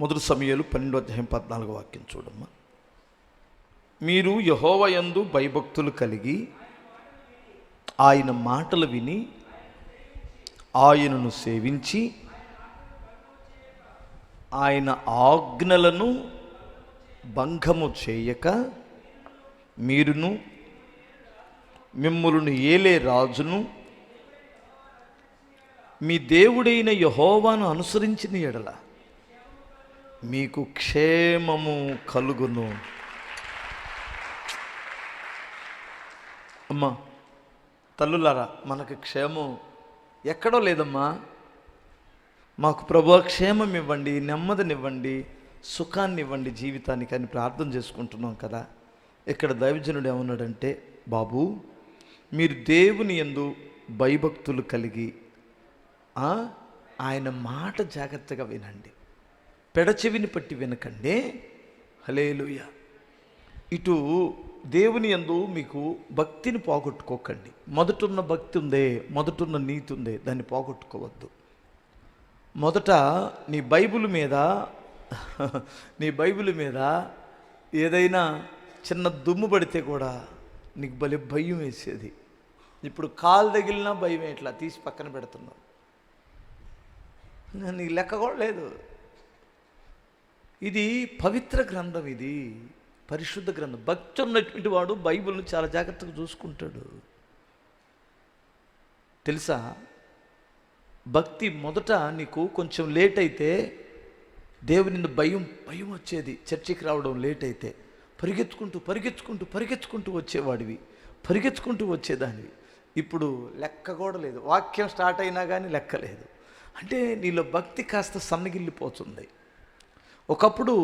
మొదటి సమయాలు పన్నెండో అధ్యాయం పద్నాలుగు వాక్యం చూడమ్మా. మీరు యహోవ యందు భయభక్తులు కలిగి ఆయన మాటలు విని ఆయనను సేవించి ఆయన ఆజ్ఞలను భంగము చేయక మీరును మిమ్ములను ఏలే రాజును మీ దేవుడైన యహోవాను అనుసరించిన ఎడల మీకు క్షేమము కలుగును. అమ్మా తల్లులారా మనకు క్షేమం ఎక్కడో లేదమ్మా. మాకు ప్రభు క్షేమం ఇవ్వండి నెమ్మదినివ్వండి సుఖాన్ని ఇవ్వండి జీవితానికి అని ప్రార్థన చేసుకుంటున్నాం కదా. ఇక్కడ దైవజనుడు ఏమన్నాడంటే బాబు మీరు దేవుని యందు భయభక్తులు కలిగి ఆయన మాట జాగ్రత్తగా వినండి. పెడచెవిని పట్టి వినకండి. హలేలుయ ఇటు దేవుని యందు మీకు భక్తిని పోగొట్టుకోకండి. మొదటున్న భక్తి ఉందే మొదటున్న నీతి ఉందే దాన్ని పోగొట్టుకోవద్దు. మొదట నీ బైబిల్ మీద నీ బైబిల్ మీద ఏదైనా చిన్న దుమ్ము పడితే కూడా నీకు భలే భయం వేసేది. ఇప్పుడు కాలు తగిలినా భయం ఇట్లా తీసి పక్కన పెడుతున్నావు. నీకు లెక్క కూడా లేదు. ఇది పవిత్ర గ్రంథం ఇది పరిశుద్ధ గ్రంథం. భక్తి ఉన్నటువంటి వాడు బైబిల్ని చాలా జాగ్రత్తగా చూసుకుంటాడు. తెలుసా? భక్తి మొదట నీకు కొంచెం లేట్ అయితే దేవుని భయం భయం వచ్చేది. చర్చికి రావడం లేట్ అయితే. పరిగెత్తుకుంటూ పరిగెత్తుకుంటూ పరిగెత్తుకుంటూ వచ్చేవాడివి. పరిగెత్తుకుంటూ వచ్చేదానివి. ఇప్పుడు లెక్క కూడా లేదు. వాక్యం స్టార్ట్ అయినా కానీ లెక్క లేదు. అంటే నీలో భక్తి కాస్త సన్నగిల్లిపోతుంది. ఒకప్పుడు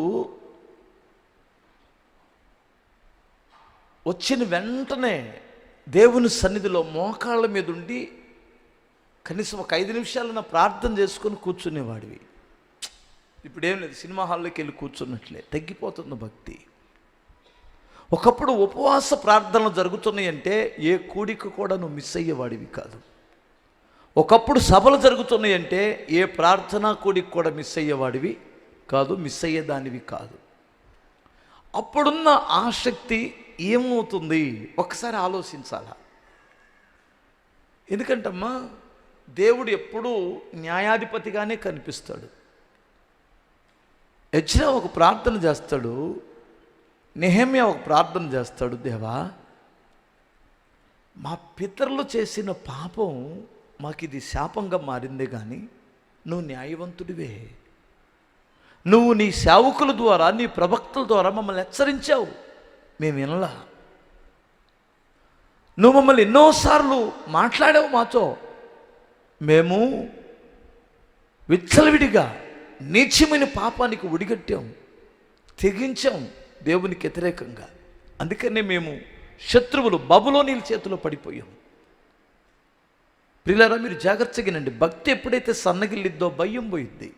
వచ్చిన వెంటనే దేవుని సన్నిధిలో మోకాళ్ళ మీద ఉండి కనీసం ఒక ఐదు నిమిషాలు నా ప్రార్థన చేసుకొని కూర్చునేవాడివి. ఇప్పుడు ఏం లేదు సినిమా హాల్లోకి వెళ్ళి కూర్చున్నట్లే. తగ్గిపోతుంది భక్తి. ఒకప్పుడు ఉపవాస ప్రార్థనలు జరుగుతున్నాయి అంటే ఏ కూడిక కూడా నువ్వు మిస్ అయ్యేవాడివి కాదు. ఒకప్పుడు సభలు జరుగుతున్నాయి అంటే ఏ ప్రార్థనా కూడికి కూడా మిస్ అయ్యేవాడివి. కాదు మిస్ అయ్యేదానివి కాదు. అప్పుడున్న ఆసక్తి ఏమవుతుంది? ఒకసారి ఆలోచించాలా? ఎందుకంటమ్మా దేవుడు ఎప్పుడూ న్యాయాధిపతిగానే కనిపిస్తాడు. ఎచ్చిన ఒక ప్రార్థన చేస్తాడు. నెహమ్య ఒక ప్రార్థన చేస్తాడు దేవా మా పితరులు చేసిన పాపం మాకు ఇది శాపంగా మారిందే కానీ నువ్వు న్యాయవంతుడివే. నువ్వు నీ సేవకుల ద్వారా నీ ప్రవక్తల ద్వారా మమ్మల్ని హెచ్చరించావు. మేము వినలా. నువ్వు మమ్మల్ని ఎన్నోసార్లు మాట్లాడావు మాతో. మేము విచ్చలవిడిగా నీచమైన పాపానికి ఒడిగట్టాం తెగించాం దేవునికి వ్యతిరేకంగా. అందుకనే మేము శత్రువులు బబులోనీల చేతిలో పడిపోయాం. ప్రిలారా మీరు జాగ్రత్తగానండి భక్తి ఎప్పుడైతే సన్నగిల్లిద్దో భయం పోయిద్ది.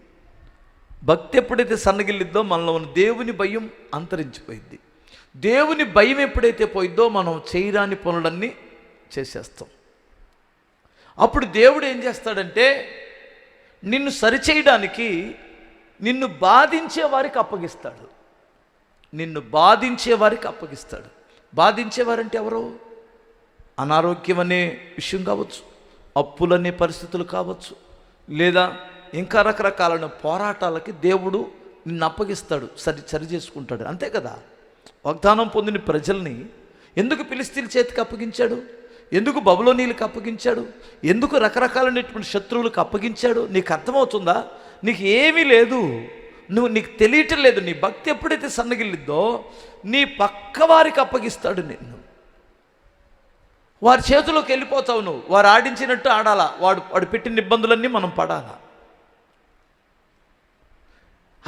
భక్తి ఎప్పుడైతే సన్నగిల్లిద్దో మనలో ఉన్న దేవుని భయం అంతరించిపోయింది దేవుని భయం ఎప్పుడైతే పోయిద్దో మనం చేయరాని పనులన్నీ చేసేస్తాం. అప్పుడు దేవుడు ఏం చేస్తాడంటే నిన్ను సరిచేయడానికి నిన్ను బాధించే వారికి అప్పగిస్తాడు. నిన్ను బాధించే వారికి అప్పగిస్తాడు. బాధించేవారంటే ఎవరు? అనారోగ్యం అనే విషయం కావచ్చు అప్పులనే పరిస్థితులు కావచ్చు లేదా ఇంకా రకరకాలైన పోరాటాలకి దేవుడు నిన్ను అప్పగిస్తాడు సరి సరి చేసుకుంటాడు. అంతే కదా? వాగ్దానం పొందిన ప్రజల్ని ఎందుకు పిలిస్తీల చేతికి అప్పగించాడు? ఎందుకు బబులోనీలకు అప్పగించాడు? ఎందుకు రకరకాలైనటువంటి శత్రువులకు అప్పగించాడు? నీకు అర్థమవుతుందా? నీకు ఏమీ లేదు. నువ్వు నీకు తెలియటం లేదు. నీ భక్తి ఎప్పుడైతే సన్నగిల్లిద్దో నీ పక్క వారికి అప్పగిస్తాడు నిన్ను. వారి చేతిలోకి వెళ్ళిపోతావు నువ్వు. వారు ఆడించినట్టు ఆడాలా? వాడు వాడు పెట్టిన ఇబ్బందులన్నీ మనం పడాలా?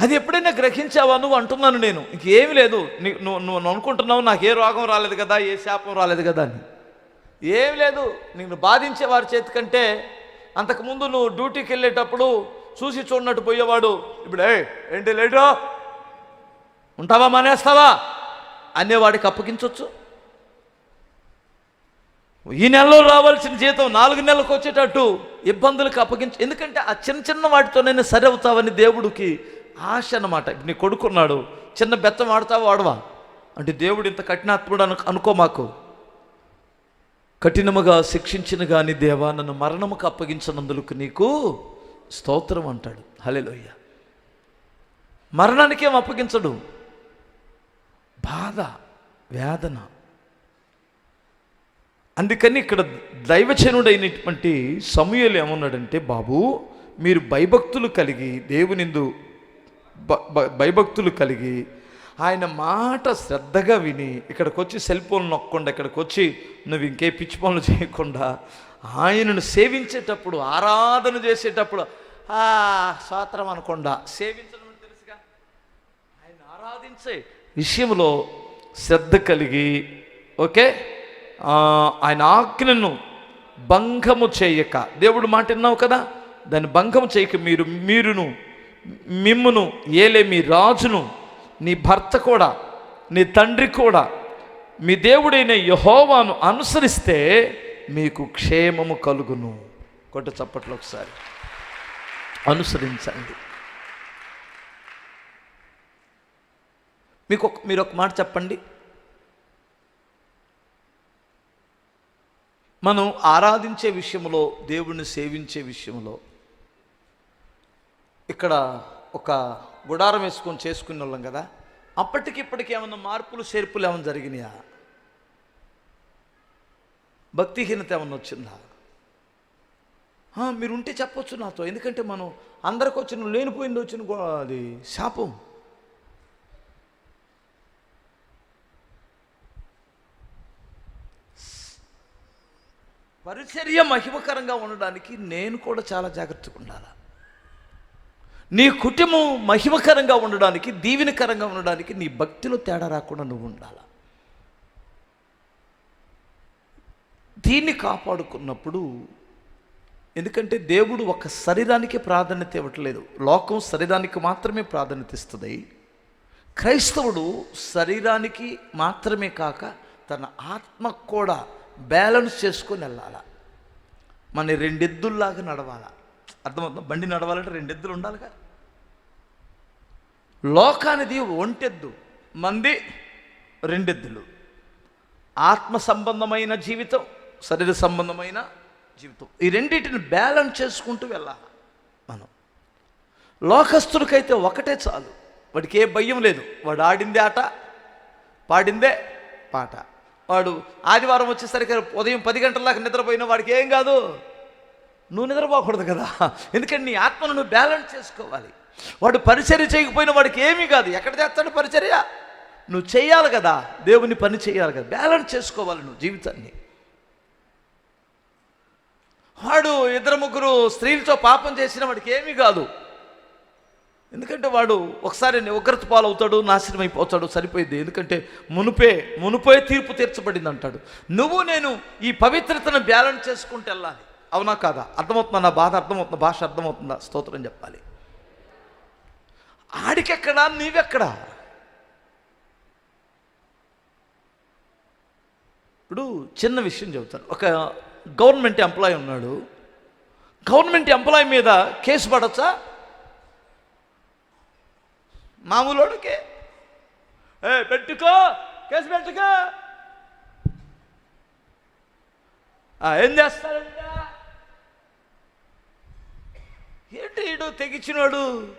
అది ఎప్పుడైనా గ్రహించావా? నువ్వు అంటున్నాను నేను. ఇంకేమి లేదు. నువ్వు నువ్వు అనుకుంటున్నావు నాకు ఏ రోగం రాలేదు కదా ఏ శాపం రాలేదు కదా అని. ఏం లేదు. నిన్ను బాధించే వారి చేతి కంటే అంతకుముందు నువ్వు డ్యూటీకి వెళ్ళేటప్పుడు చూసి చూడనట్టు పోయేవాడు. ఇప్పుడు ఏ ఏంటి లేటో ఉంటావా మానేస్తావా? అనేవాడికి అప్పగించవచ్చు ఈ నెలలో రావాల్సిన జీతం నాలుగు నెలలకు వచ్చేటట్టు ఇబ్బందులకు అప్పగించు ఎందుకంటే ఆ చిన్న చిన్న వాటితోనైనా సరి అవుతావని దేవుడికి ఆశ అనమాట ఇప్పుడు నీ కొడుకున్నాడు చిన్న బెత్తం వాడతావా ఆడవా అంటే దేవుడు ఇంత కఠినాత్ముడు అను అనుకో మాకు. కఠినముగా శిక్షించిన కానీ దేవా నన్ను మరణముకు అప్పగించినందుకు నీకు స్తోత్రం అంటాడు. హలెలోయ్య మరణానికేం అప్పగించడు? బాధ వేదన. అందుకని ఇక్కడ దైవచనుడైనటువంటి సమూహలు ఏమన్నాడంటే బాబు మీరు భయభక్తులు కలిగి దేవునిందు భయభక్తులు కలిగి ఆయన మాట శ్రద్ధగా విని ఇక్కడికి వచ్చి సెల్ ఫోన్ నొక్కకుండా ఇక్కడికి వచ్చి నువ్వు ఇంకే పిచ్చి పనులు చేయకుండా ఆయనను సేవించేటప్పుడు ఆరాధన చేసేటప్పుడు ఆ స్వాత్రం అనకుండా సేవించడం తెలుసుగా? ఆయన ఆరాధించే విషయంలో శ్రద్ధ కలిగి ఓకే? ఆయన ఆజ్ఞను భంగము చేయక. దేవుడు మాట విన్నావు కదా? దాన్ని భంగము చేయక మీరు మీరును మిమ్మును ఏలే మీ రాజును నీ భర్త కూడా నీ తండ్రి కూడా మీ దేవుడైన యహోవాను అనుసరిస్తే మీకు క్షేమము కలుగును. కొట్ట చప్పట్లు ఒకసారి. అనుసరించండి. మీకు మీరు ఒక మాట చెప్పండి. మనం ఆరాధించే విషయంలో దేవుణ్ణి సేవించే విషయంలో ఇక్కడ ఒక గుడారం వేసుకొని చేసుకునే వాళ్ళం కదా అప్పటికి ఇప్పటికి ఏమన్నా మార్పులు చేర్పులు ఏమైనా జరిగినాయా? భక్తిహీనత ఏమన్నా వచ్చిందా? మీరు ఉంటే చెప్పొచ్చు నాతో ఎందుకంటే మనం అందరికి వచ్చిన లేనిపోయింది వచ్చిన అది శాపం. పరిచర్య మహిమకరంగా ఉండడానికి నేను కూడా చాలా జాగ్రత్తగా ఉండాలి? నీ కుటుంబం మహిమకరంగా ఉండడానికి దీవెనకరంగా ఉండడానికి నీ భక్తిలో తేడా రాకుండా నువ్వు ఉండాల. దీన్ని కాపాడుకున్నప్పుడు ఎందుకంటే దేవుడు ఒక శరీరానికి ప్రాధాన్యత ఇవ్వట్లేదు. లోకం శరీరానికి మాత్రమే ప్రాధాన్యత ఇస్తుంది. క్రైస్తవుడు శరీరానికి మాత్రమే కాక తన ఆత్మకు కూడా బ్యాలెన్స్ చేసుకొని వెళ్ళాల. మన రెండెద్దుల్లాగా నడవాల. అర్థమవుతుందా? బండి నడవాలంటే రెండెద్దులు ఉండాలిగా. లోకానిది ఒంటెద్దు మంది రెండెద్దులు. ఆత్మ సంబంధమైన జీవితం శరీర సంబంధమైన జీవితం. ఈ రెండింటిని బ్యాలెన్స్ చేసుకుంటూ వెళ్ళాలి మనం. లోకస్తుడికైతే ఒకటే చాలు. వాడికి ఏ భయం లేదు. వాడు ఆడిందే ఆట పాడిందే పాట. వాడు ఆదివారం వచ్చేసరికి ఉదయం పది గంటల దాకా నిద్రపోయిన వాడికి ఏం కాదు. నువ్వు నిద్రపోకూడదు కదా. ఎందుకంటే నీ ఆత్మను నువ్వు బ్యాలెన్స్ చేసుకోవాలి. వాడు పరిచర్య చేయకపోయినా వాడికి ఏమీ కాదు. ఎక్కడ చేస్తాడు పరిచర్య? నువ్వు చేయాలి కదా. దేవుని పని చేయాలి కదా. బ్యాలెన్స్ చేసుకోవాలి నువ్వు జీవితాన్ని. వాడు ఇద్దరు ముగ్గురు స్త్రీలతో పాపం చేసిన వాడికి ఏమీ కాదు. ఎందుకంటే వాడు ఒకసారి ఉగ్రత పాలవుతాడు నాశనం అయిపోతాడు సరిపోయింది. ఎందుకంటే మునుపే మునుపే తీర్పు తీర్చబడింది అంటాడు. నువ్వు నేను ఈ పవిత్రతను బ్యాలెన్స్ చేసుకుంటూ వెళ్ళాలి. అవునా కాదా? అర్థమవుతుందా నా బాధ? అర్థమవుతుందా? భాష అర్థమవుతుందా? స్తోత్రం చెప్పాలి. ఆడికెక్కడా? నీవెక్కడా? ఇప్పుడు చిన్న విషయం చెబుతాను. ఒక గవర్నమెంట్ ఎంప్లాయీ ఉన్నాడు. గవర్నమెంట్ ఎంప్లాయీ మీద కేసు పడచ్చా? మామూలుడికి. ఏ పెట్టుకో! కేసు పెట్టుకో! ఏం చేస్తాడంట? ఏంటి ఈడు తెగించినాడు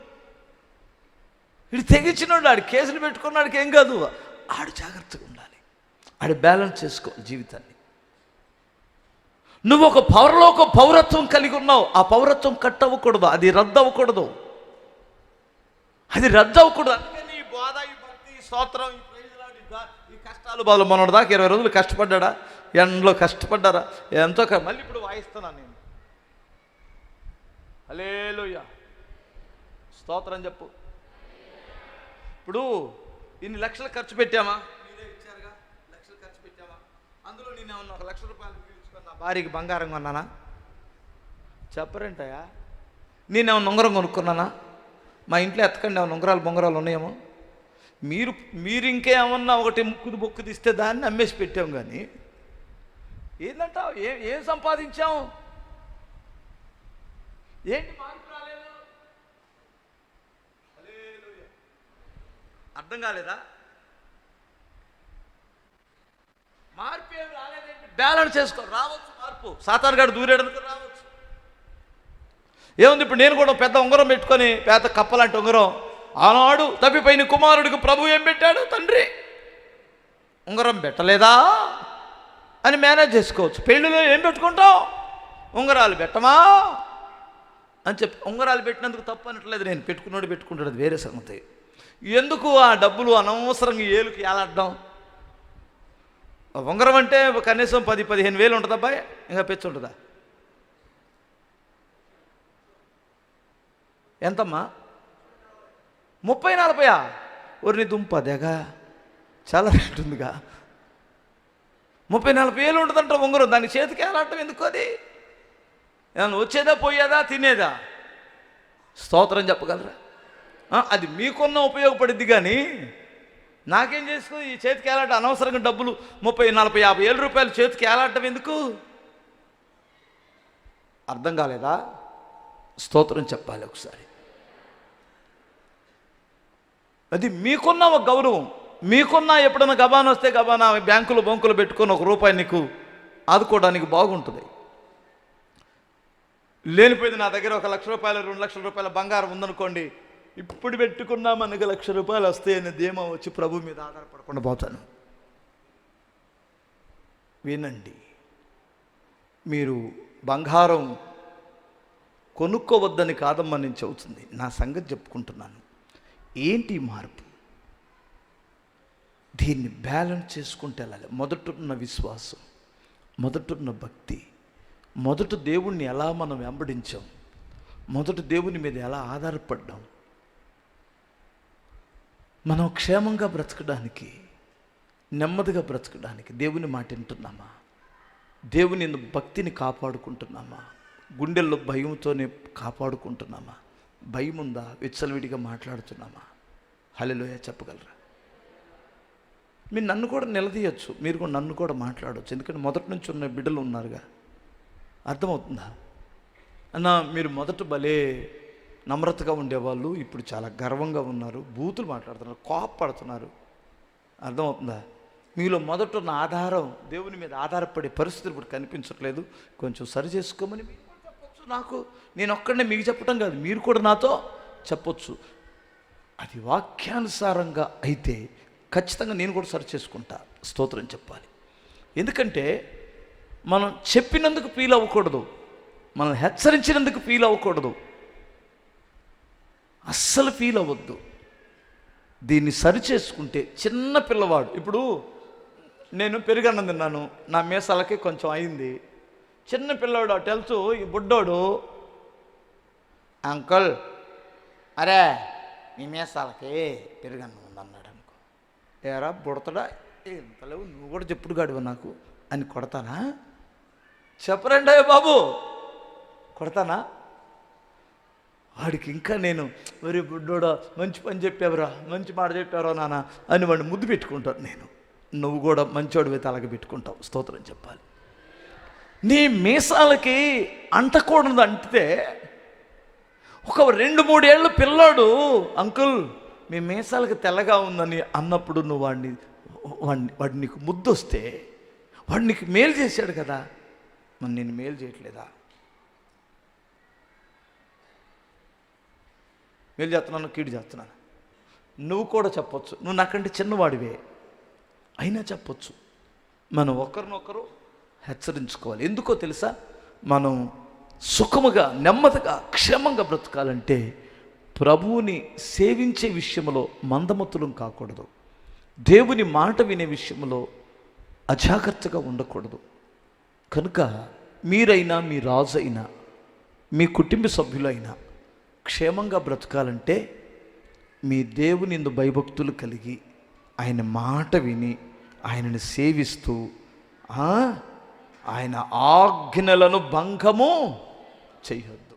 ఇడు తెగించినాడు ఆడు కేసులు పెట్టుకున్నాడికి ఏం కాదు. ఆడు జాగ్రత్తగా ఉండాలి. ఆడు బ్యాలెన్స్ చేసుకో జీవితాన్ని. నువ్వు ఒక పౌరలోక పౌరత్వం కలిగి ఉన్నావు. ఆ పౌరత్వం కట్ అవ్వకూడదు అది రద్దు అవ్వకూడదు అది రద్దు అవ్వకూడదు అందుకని ఈ బోధ ఈ భక్తి ఈ స్తోత్రం ఈ ఈ కష్టాలు బాధలు మనోడు దాకా ఇరవై రోజులు కష్టపడ్డాడా? ఎండలో కష్టపడ్డారా? ఎంతో మళ్ళీ ఇప్పుడు వాయిస్తున్నాను నేను. హల్లెలూయా. స్తోత్రం చెప్పు. ఇప్పుడు ఇన్ని లక్షలు ఖర్చు పెట్టామా? మీరే ఇచ్చారుగా. లక్షలు ఖర్చు పెట్టామా? అందులో నేను ఏమన్నా ఒక లక్ష రూపాయలు పీల్చుకొని నా భార్యకి బంగారం కొన్నానా? చెప్పరేంటయా నేనేమన్నా ఉంగరం కొనుక్కున్నానా? మా ఇంట్లో ఎత్తకండి ఏమన్నా ఉంగరాలు బొంగరాలు ఉన్నాయేమో? మీరు మీరు ఇంకేమన్నా ఒకటి ముక్కుది బొక్కు తీస్తే దాన్ని అమ్మేసి పెట్టాం కానీ ఏంటంటావు ఏం ఏం సంపాదించాం? ఏంటి మార్పు రాలేదు హల్లెలూయా. అర్థం కాలేదా? మార్పు ఏమి రాలేదేంటి? బ్యాలెన్స్ చేసుకో రావచ్చు మార్పు. సాతాన్ గారు దూరేయడానికి రావచ్చు. ఏముంది ఇప్పుడు నేను కూడా పెద్ద ఉంగరం పెట్టుకొని పెద్ద కప్పలాంటి ఉంగరం. ఆనాడు తప్పిపోయిన కుమారుడికి ప్రభు ఏం పెట్టాడు? తండ్రి ఉంగరం పెట్టలేదా? అని మేనేజ్ చేసుకోవచ్చు. పెళ్ళిలో ఏం పెట్టుకుంటావు ఉంగరాలు పెట్టమా? అని చెప్పి ఉంగరాలు పెట్టినందుకు తప్పు అనట్లేదు నేను. పెట్టుకున్నాడు పెట్టుకుంటాడు. వేరే సంగతి. ఎందుకు ఆ డబ్బులు అనవసరంగా ఏలుకి ఏలాడడం? ఉంగరం అంటే కనీసం పది పదిహేను వేలు ఉంటుందా అబ్బాయి ఇంకా పెచ్చు ఉంటుందా? ఎంతమ్మా? ముప్పై నలభయా? ఒరిని దుంప దెగ చాలా రేటు ఉందిగా. ముప్పై నలభై వేలు ఉంటుందంట ఉంగరం దాని చేతికి ఏలాడటం ఎందుకు అది? ఏమన్నా వచ్చేదా పోయేదా తినేదా? స్తోత్రం చెప్పగలరా? అది మీకున్న ఉపయోగపడిద్ది కానీ నాకేం చేసుకో ఈ చేతికి ఏలాట అనవసరంగా డబ్బులు ముప్పై నలభై యాభై ఏళ్ళ రూపాయలు చేతికి ఏలాటం ఎందుకు? అర్థం కాలేదా? స్తోత్రం చెప్పాలి ఒకసారి. అది మీకున్న ఒక గౌరవం. మీకున్న ఎప్పుడైనా గబాన్ వస్తే గబానా బ్యాంకులు బొంకులు పెట్టుకొని ఒక రూపాయి నీకు ఆదుకోవడానికి బాగుంటుంది. లేనిపోయింది నా దగ్గర ఒక లక్ష రూపాయలు రెండు లక్షల రూపాయల బంగారం ఉందనుకోండి ఇప్పుడు పెట్టుకున్నా మనకు లక్ష రూపాయలు వస్తాయని ధీమా వచ్చి ప్రభు మీద ఆధారపడకుండా పోతాను. వినండి. మీరు బంగారం కొనుక్కోవద్దని కాదమ్మా నేను చెబుతుంది. నా సంగతి చెప్పుకుంటున్నాను. ఏంటి మార్పు? దీన్ని బ్యాలెన్స్ చేసుకుంటే వెళ్ళాలి మొదటున్న విశ్వాసం మొదటున్న భక్తి మొదట దేవుణ్ణి ఎలా మనం వెంబడించాం మొదట దేవుని మీద ఎలా ఆధారపడ్డాం మనం క్షేమంగా బ్రతకడానికి నెమ్మదిగా బ్రతకడానికి దేవుని మాట వింటున్నామా? దేవుని భక్తిని కాపాడుకుంటున్నామా? గుండెల్లో భయంతోనే కాపాడుకుంటున్నామా? భయం ఉందా విచ్చలవిడిగా మాట్లాడుతున్నామా? హలోయ చెప్పగలరా? మీరు నన్ను కూడా నిలదీయచ్చు. మీరు కూడా నన్ను కూడా మాట్లాడవచ్చు ఎందుకంటే మొదటి నుంచి ఉన్న బిడ్డలు ఉన్నారుగా. అర్థమవుతుందా? అన్న మీరు మొదట భలే నమ్రతగా ఉండేవాళ్ళు ఇప్పుడు చాలా గర్వంగా ఉన్నారు. బూతులు మాట్లాడుతున్నారు కోపపడుతున్నారు. అర్థమవుతుందా? మీలో మొదట ఉన్న ఆధారం దేవుని మీద ఆధారపడే పరిస్థితులు ఇప్పుడు కనిపించట్లేదు. కొంచెం సరి చేసుకోమని మీరు నాకు నేను ఒక్కడనే మీకు చెప్పడం కాదు మీరు కూడా నాతో చెప్పొచ్చు. అది వాక్యానుసారంగా అయితే ఖచ్చితంగా నేను కూడా సరి చేసుకుంటా. స్తోత్రం చెప్పాలి. ఎందుకంటే మనం చెప్పినందుకు ఫీల్ అవ్వకూడదు. మనం హెచ్చరించినందుకు ఫీల్ అవ్వకూడదు. అస్సలు ఫీల్ అవ్వద్దు. దీన్ని సరిచేసుకుంటే చిన్న పిల్లవాడు ఇప్పుడు నేను పెరుగన్నం తిన్నాను నా మీసాలకి కొంచెం అయింది. చిన్న పిల్లవాడు అటు ఈ బుడ్డోడు అంకుల్ అరే మీ మీసాలకి పెరుగన్నం ఉందన్నాడు అనుకో. ఏరా బుడతడా? ఇంతలేవు నువ్వు కూడా చెప్పుడు గాడివా నాకు? అని కొడతానా? చెప్పరండి బాబు. కొడతానా? వాడికి ఇంకా నేను మరి బుడ్డోడా మంచి పని చెప్పావురా మంచి మాట చెప్పారా నాన్న అని వాడిని ముద్దు పెట్టుకుంటాను నేను. నువ్వు కూడా మంచోడివి తలకి పెట్టుకుంటావు స్తోత్రం చెప్పాలి. నీ మీసాలకి అంటకూడదు అంటితే ఒక రెండు మూడేళ్ళు పిల్లాడు అంకుల్ మీ మీసాలకి తెల్లగా ఉందని అన్నప్పుడు నువ్వు వాడిని వాడిని వాడి నీకు ముద్దు వస్తే వాడు నీకు మేలు చేశాడు కదా. మరి నేను మేలు చేయట్లేదా? మేలు చేస్తున్నాను కీడు చేస్తున్నాను నువ్వు కూడా చెప్పొచ్చు. నువ్వు నాకంటే చిన్నవాడివే. అయినా చెప్పొచ్చు. మనం ఒకరినొకరు హెచ్చరించుకోవాలి. ఎందుకో తెలుసా? మనం సుఖముగా నెమ్మదిగా క్షేమంగా బ్రతకాలంటే ప్రభువుని సేవించే విషయంలో మందమతులం కాకూడదు. దేవుని మాట వినే విషయంలో అజాగ్రత్తగా ఉండకూడదు. కనుక మీరైనా మీ రాజు అయినా మీ కుటుంబ సభ్యులైనా క్షేమంగా బ్రతకాలంటే మీ దేవుని ఇందు భయభక్తులు కలిగి ఆయన మాట విని ఆయనని సేవిస్తూ ఆయన ఆజ్ఞలను భంగము చేయొద్దు.